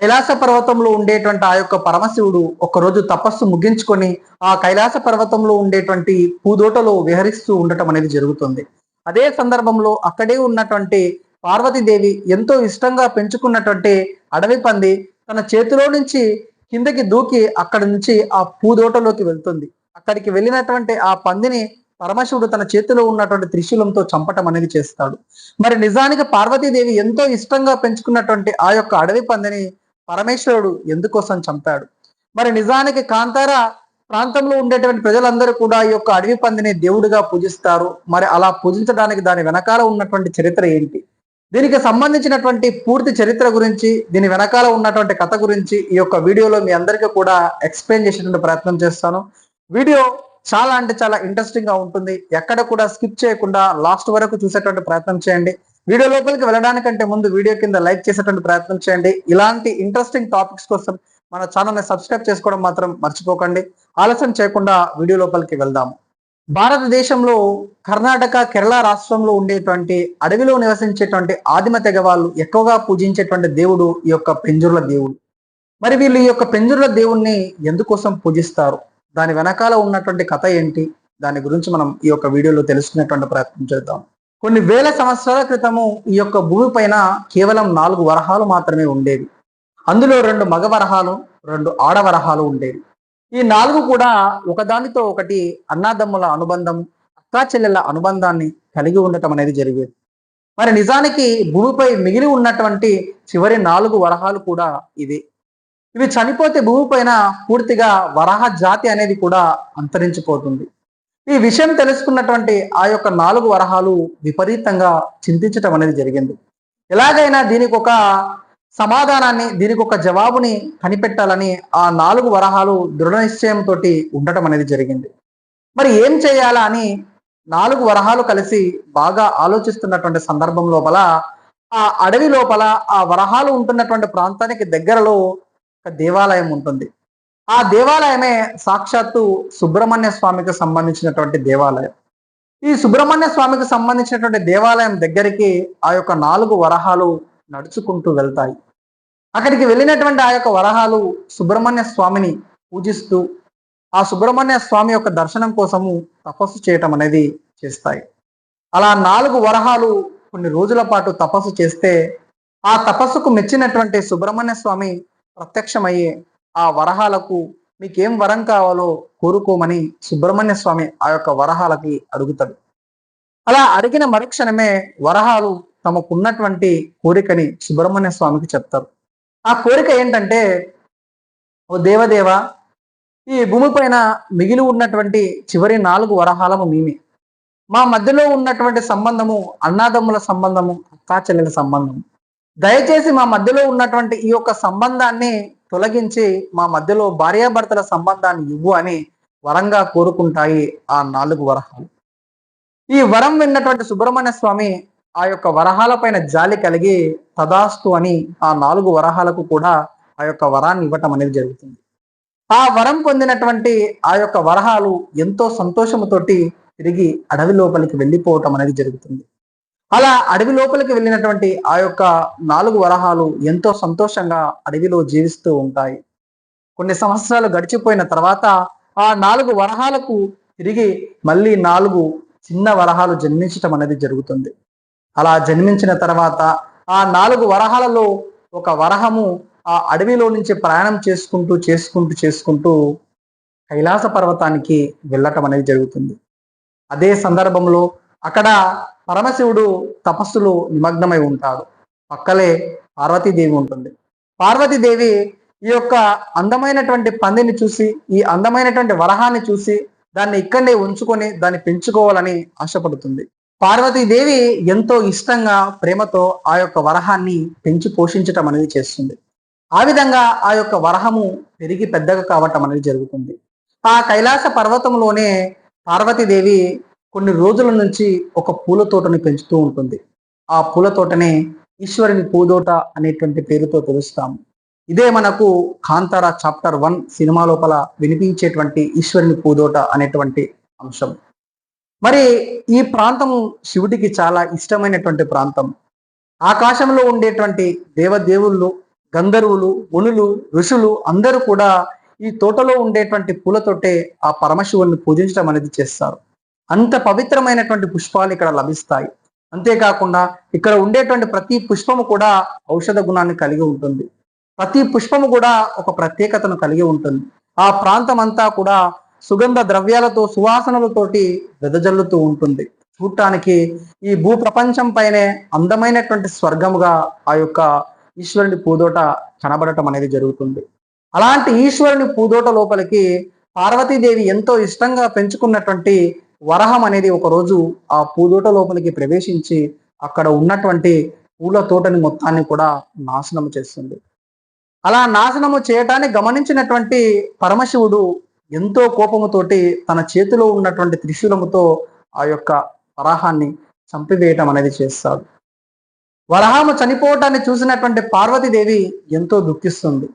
కైలాస పర్వతంలో ఉండేటువంటి ఆ యొక్క పరమశివుడు ఒకరోజు తపస్సు ముగించుకొని ఆ కైలాస పర్వతంలో ఉండేటువంటి పూదోటలో విహరిస్తూ ఉండటం అనేది జరుగుతుంది. అదే సందర్భంలో అక్కడే ఉన్నటువంటి పార్వతీదేవి ఎంతో ఇష్టంగా పెంచుకున్నటువంటి అడవి పంది తన చేతిలో నుంచి కిందకి దూకి అక్కడి నుంచి ఆ పూదోటలోకి వెళ్తుంది. అక్కడికి వెళ్ళినటువంటి ఆ పందిని పరమశివుడు తన చేతిలో ఉన్నటువంటి త్రిశూలంతో చంపటం అనేది చేస్తాడు. మరి నిజానికి పార్వతీదేవి ఎంతో ఇష్టంగా పెంచుకున్నటువంటి ఆ యొక్క అడవి పందిని పరమేశ్వరుడు ఎందుకోసం చంపాడు? మరి నిజానికి కాంతార ప్రాంతంలో ఉండేటువంటి ప్రజలందరూ కూడా ఈ యొక్క అడవి పందిని దేవుడిగా పూజిస్తారు. మరి అలా పూజించడానికి దాని వెనకాల ఉన్నటువంటి చరిత్ర ఏంటి? దీనికి సంబంధించినటువంటి పూర్తి చరిత్ర గురించి దీని వెనకాల ఉన్నటువంటి కథ గురించి ఈ యొక్క వీడియోలో మీ అందరికీ కూడా ఎక్స్ప్లెయిన్ చేసేటువంటి ప్రయత్నం చేస్తాను. వీడియో చాలా అంటే చాలా ఇంట్రెస్టింగ్గా ఉంటుంది. ఎక్కడ కూడా స్కిప్ చేయకుండా లాస్ట్ వరకు చూసేటువంటి ప్రయత్నం చేయండి. వీడియో లోపలికి వెళ్ళడానికంటే ముందు వీడియో కింద లైక్ చేసేటువంటి ప్రయత్నం చేయండి. ఇలాంటి ఇంట్రెస్టింగ్ టాపిక్స్ కోసం మన ఛానల్ని సబ్స్క్రైబ్ చేసుకోవడం మాత్రం మర్చిపోకండి. ఆలస్యం చేయకుండా వీడియో లోపలికి వెళ్దాము. భారతదేశంలో కర్ణాటక కేరళ రాష్ట్రంలో ఉండేటువంటి అడవిలో నివసించేటువంటి ఆదిమ తెగ వాళ్ళు ఎక్కువగా పూజించేటువంటి దేవుడు ఈ యొక్క పెంజుర్ల దేవుడు. మరి వీళ్ళు ఈ యొక్క పెంజుర్ల దేవుణ్ణి ఎందుకోసం పూజిస్తారు? దాని వెనకాల ఉన్నటువంటి కథ ఏంటి? దాని గురించి మనం ఈ యొక్క వీడియోలో తెలుసుకునేటువంటి ప్రయత్నం చేద్దాం. కొన్ని వేల సంవత్సరాల క్రితము ఈ యొక్క భూమి పైన కేవలం నాలుగు వరహాలు మాత్రమే ఉండేవి. అందులో రెండు మగ వరహాలు రెండు ఆడవరహాలు ఉండేవి. ఈ నాలుగు కూడా ఒకదానితో ఒకటి అన్నాదమ్ముల అనుబంధం అక్కా చెల్లెల అనుబంధాన్ని కలిగి ఉండటం అనేది జరిగేది. మరి నిజానికి భూమిపై మిగిలి ఉన్నటువంటి చివరి నాలుగు వరహాలు కూడా ఇవి. ఇవి చనిపోతే భూమిపైన పూర్తిగా వరహ జాతి అనేది కూడా అంతరించిపోతుంది. ఈ విషయం తెలుసుకున్నటువంటి ఆ యొక్క నాలుగు వరహాలు విపరీతంగా చింతించటం అనేది జరిగింది. ఎలాగైనా దీనికి ఒక సమాధానాన్ని దీనికి ఒక జవాబుని కనిపెట్టాలని ఆ నాలుగు వరహాలు దృఢ నిశ్చయంతో ఉండటం అనేది జరిగింది. మరి ఏం చేయాలా అని నాలుగు వరహాలు కలిసి బాగా ఆలోచిస్తున్నటువంటి సందర్భం లోపల ఆ అడవి లోపల ఆ వరహాలు ఉంటున్నటువంటి ప్రాంతానికి దగ్గరలో ఒక దేవాలయం ఉంటుంది. ఆ దేవాలయమే సాక్షాత్తు సుబ్రహ్మణ్య స్వామికి సంబంధించినటువంటి దేవాలయం. ఈ సుబ్రహ్మణ్య స్వామికి సంబంధించినటువంటి దేవాలయం దగ్గరికి ఆ యొక్క నాలుగు వరహాలు నడుచుకుంటూ వెళ్తాయి. అక్కడికి వెళ్ళినటువంటి ఆ యొక్క వరహాలు సుబ్రహ్మణ్య స్వామిని పూజిస్తూ ఆ సుబ్రహ్మణ్య స్వామి యొక్క దర్శనం కోసము తపస్సు చేయటం అనేది చేస్తాయి. అలా నాలుగు వరహాలు కొన్ని రోజుల పాటు తపస్సు చేస్తే ఆ తపస్సుకు మెచ్చినటువంటి సుబ్రహ్మణ్య స్వామి ప్రత్యక్షమయ్యే ఆ వరహాలకు మీకేం వరం కావాలో కోరుకోమని సుబ్రహ్మణ్య స్వామి ఆ యొక్క వరహాలకి అడుగుతాడు. అలా అడిగిన మరుక్షణమే వరహాలు తమకున్నటువంటి కోరికని సుబ్రహ్మణ్య స్వామికి చెప్తారు. ఆ కోరిక ఏంటంటే ఓ దేవదేవ ఈ భూమిపైన మిగిలి ఉన్నటువంటి చివరి నాలుగు వరహాలము మేమే. మా మధ్యలో ఉన్నటువంటి సంబంధము అన్నాదమ్ముల సంబంధము అక్కా చెల్లెల సంబంధము. దయచేసి మా మధ్యలో ఉన్నటువంటి ఈ యొక్క సంబంధాన్ని తొలగించి మా మధ్యలో భార్యాభర్తల సంబంధాన్ని ఇవ్వు అని వరంగా కోరుకుంటాయి ఆ నాలుగు వరహాలు. ఈ వరం విన్నటువంటి సుబ్రహ్మణ్య స్వామి ఆ యొక్క వరహాల పైన జాలి కలిగి తదాస్తు అని ఆ నాలుగు వరహాలకు కూడా ఆ యొక్క వరాన్ని ఇవ్వటం అనేది జరుగుతుంది. ఆ వరం పొందినటువంటి ఆ యొక్క వరహాలు ఎంతో సంతోషముతోటి తిరిగి అడవి లోపలికి వెళ్ళిపోవటం అనేది జరుగుతుంది. అలా అడవి లోపలికి వెళ్ళినటువంటి ఆ యొక్క నాలుగు వరహాలు ఎంతో సంతోషంగా అడవిలో జీవిస్తూ ఉంటాయి. కొన్ని సంవత్సరాలు గడిచిపోయిన తర్వాత ఆ నాలుగు వరహాలకు తిరిగి మళ్ళీ నాలుగు చిన్న వరహాలు జన్మించటం అనేది జరుగుతుంది. అలా జన్మించిన తర్వాత ఆ నాలుగు వరహాలలో ఒక వరహము ఆ అడవిలో నుంచి ప్రయాణం చేసుకుంటూ చేసుకుంటూ చేసుకుంటూ కైలాస పర్వతానికి వెళ్ళటం అనేది జరుగుతుంది. అదే సందర్భంలో అక్కడ పరమశివుడు తపస్సులో నిమగ్నమై ఉంటాడు. పక్కలే పార్వతీదేవి ఉంటుంది. పార్వతీదేవి ఈ యొక్క అందమైనటువంటి పందిని చూసి ఈ అందమైనటువంటి వరహాన్ని చూసి దాన్ని ఇక్కడనే ఉంచుకొని దాన్ని పెంచుకోవాలని ఆశపడుతుంది. పార్వతీదేవి ఎంతో ఇష్టంగా ప్రేమతో ఆ యొక్క వరహాన్ని పెంచి పోషించటం అనేది చేస్తుంది. ఆ విధంగా ఆ యొక్క వరహము పెరిగి పెద్దగా కావటం అనేది జరుగుతుంది. ఆ కైలాస పర్వతంలోనే పార్వతీదేవి కొన్ని రోజుల నుంచి ఒక పూల తోటని పెంచుతూ ఉంటుంది. ఆ పూల తోటనే ఈశ్వరుని పూదోట అనేటువంటి పేరుతో పిలుస్తాము ఇదే మనకు కాంతార చాప్టర్ వన్ సినిమా లోపల వినిపించేటువంటి ఈశ్వరుని పూదోట అనేటువంటి అంశం. మరి ఈ ప్రాంతం శివుడికి చాలా ఇష్టమైనటువంటి ప్రాంతం. ఆకాశంలో ఉండేటువంటి దేవదేవుళ్ళు గంధర్వులు మునులు ఋషులు అందరూ కూడా ఈ తోటలో ఉండేటువంటి పూలతోటే ఆ పరమశివుని పూజించడం అనేది చేస్తారు. అంత పవిత్రమైనటువంటి పుష్పాలు ఇక్కడ లభిస్తాయి. అంతేకాకుండా ఇక్కడ ఉండేటువంటి ప్రతి పుష్పము కూడా ఔషధ గుణాన్ని కలిగి ఉంటుంది. ప్రతి పుష్పము కూడా ఒక ప్రత్యేకతను కలిగి ఉంటుంది. ఆ ప్రాంతం అంతా కూడా సుగంధ ద్రవ్యాలతో సువాసనలతోటి వెదజల్లుతూ ఉంటుంది. చూడటానికి ఈ భూ ప్రపంచం పైనే అందమైనటువంటి స్వర్గముగా ఆ యొక్క ఈశ్వరుని పూదోట కనబడటం అనేది జరుగుతుంది. అలాంటి ఈశ్వరుని పూదోట లోపలికి పార్వతీదేవి ఎంతో ఇష్టంగా పెంచుకున్నటువంటి వరహం అనేది ఒక రోజు ఆ పూదోట లోపలికి ప్రవేశించి అక్కడ ఉన్నటువంటి పూల తోటని మొత్తాన్ని కూడా నాశనం చేస్తుంది. అలా నాశనము చేయటాన్ని గమనించినటువంటి పరమశివుడు ఎంతో కోపముతోటి తన చేతిలో ఉన్నటువంటి త్రిశూలముతో ఆ యొక్క వరాహాన్ని చంపివేయటం అనేది చేస్తాడు. వరహాము చనిపోవటాన్ని చూసినటువంటి పార్వతీదేవి ఎంతో దుఃఖిస్తుంది.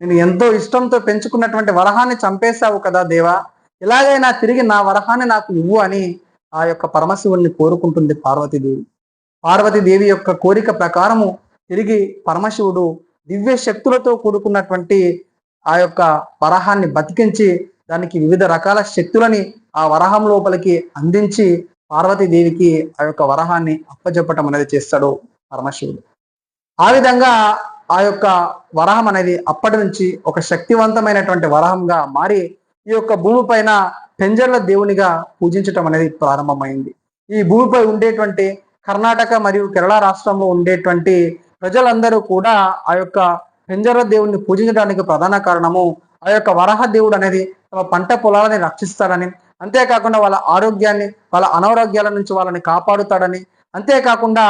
నేను ఎంతో ఇష్టంతో పెంచుకున్నటువంటి వరహాన్ని చంపేశావు కదా దేవా ఎలాగైనా తిరిగి నా వరహాన్ని నాకు ఇవ్వు అని ఆ యొక్క పరమశివుణ్ణి కోరుకుంటుంది పార్వతీదేవి. పార్వతీదేవి యొక్క కోరిక ప్రకారము తిరిగి పరమశివుడు దివ్య శక్తులతో కూడుకున్నటువంటి ఆ యొక్క వరహాన్ని బతికించి దానికి వివిధ రకాల శక్తులని ఆ వరహం లోపలికి అందించి పార్వతీదేవికి ఆ యొక్క వరహాన్ని అప్పచెప్పటం అనేది చేస్తాడు పరమశివుడు. ఆ విధంగా ఆ యొక్క వరహం అనేది అప్పటి నుంచి ఒక శక్తివంతమైనటువంటి వరహంగా మారి ఈ యొక్క భూమి పైన పెంజర్ల దేవునిగా పూజించటం అనేది ప్రారంభమైంది. ఈ భూమిపై ఉండేటువంటి కర్ణాటక మరియు కేరళ రాష్ట్రంలో ఉండేటువంటి ప్రజలందరూ కూడా ఆ యొక్క పెంజర్ల దేవుణ్ణి పూజించడానికి ప్రధాన కారణము ఆ యొక్క వరహ దేవుడు అనేది తమ పంట పొలాలని రక్షిస్తాడని అంతేకాకుండా వాళ్ళ ఆరోగ్యాన్ని వాళ్ళ అనారోగ్యాల నుంచి వాళ్ళని కాపాడుతాడని అంతేకాకుండా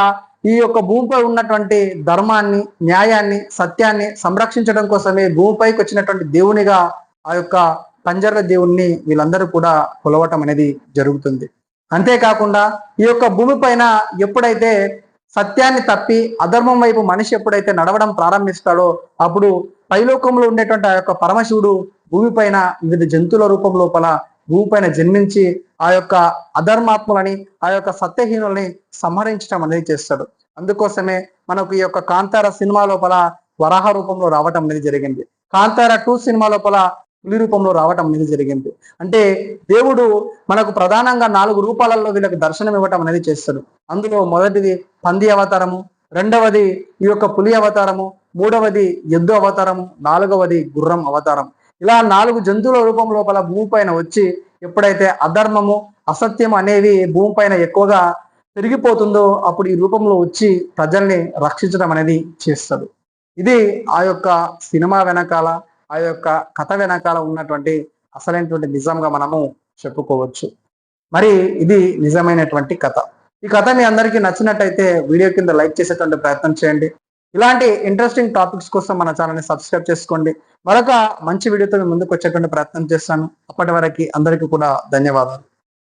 ఈ యొక్క భూమిపై ఉన్నటువంటి ధర్మాన్ని న్యాయాన్ని సత్యాన్ని సంరక్షించడం కోసమే భూమిపైకి వచ్చినటువంటి దేవునిగా ఆ యొక్క పంజర్ల దేవుణ్ణి వీళ్ళందరూ కూడా కొలవటం అనేది జరుగుతుంది. అంతేకాకుండా ఈ యొక్క భూమి పైన ఎప్పుడైతే సత్యాన్ని తప్పి అధర్మం వైపు మనిషి ఎప్పుడైతే నడవడం ప్రారంభిస్తాడో అప్పుడు పైలోకంలో ఉండేటువంటి ఆ యొక్క పరమశివుడు భూమి పైన వివిధ జంతువుల రూపం లోపల భూమి పైన జన్మించి ఆ యొక్క అధర్మాత్ములని ఆ యొక్క సత్యహీనులని సంహరించడం అనేది చేస్తాడు. అందుకోసమే మనకు ఈ యొక్క కాంతార సినిమా లోపల వరాహ రూపంలో రావటం అనేది జరిగింది. కాంతార టూ సినిమా లోపల పులి రూపంలో రావటం అనేది జరిగింది. అంటే దేవుడు మనకు ప్రధానంగా నాలుగు రూపాలలో వీళ్ళకి దర్శనం ఇవ్వటం అనేది చేస్తాడు. అందులో మొదటిది పంది అవతారము రెండవది ఈ యొక్క పులి అవతారము మూడవది ఎద్దు అవతారము నాలుగవది గుర్రం అవతారం. ఇలా నాలుగు జంతువుల రూపం లోపల భూమి పైన వచ్చి ఎప్పుడైతే అధర్మము అసత్యం అనేవి భూమిపైన ఎక్కువగా పెరిగిపోతుందో అప్పుడు ఈ రూపంలో వచ్చి ప్రజల్ని రక్షించడం అనేది చేస్తాడు. ఇది ఆ యొక్క సినిమా వెనకాల ఆ యొక్క కథ వెనకాల ఉన్నటువంటి అసలైనటువంటి నిజంగా మనము చెప్పుకోవచ్చు. మరి ఇది నిజమైనటువంటి కథ. ఈ కథ మీ అందరికీ నచ్చినట్టయితే వీడియో కింద లైక్ చేసేటువంటి ప్రయత్నం చేయండి. ఇలాంటి ఇంట్రెస్టింగ్ టాపిక్స్ కోసం మన ఛానల్ని సబ్స్క్రైబ్ చేసుకోండి. మరొక మంచి వీడియోతో ముందుకు వచ్చేటువంటి ప్రయత్నం చేస్తాను. అప్పటి వరకు అందరికీ కూడా ధన్యవాదాలు.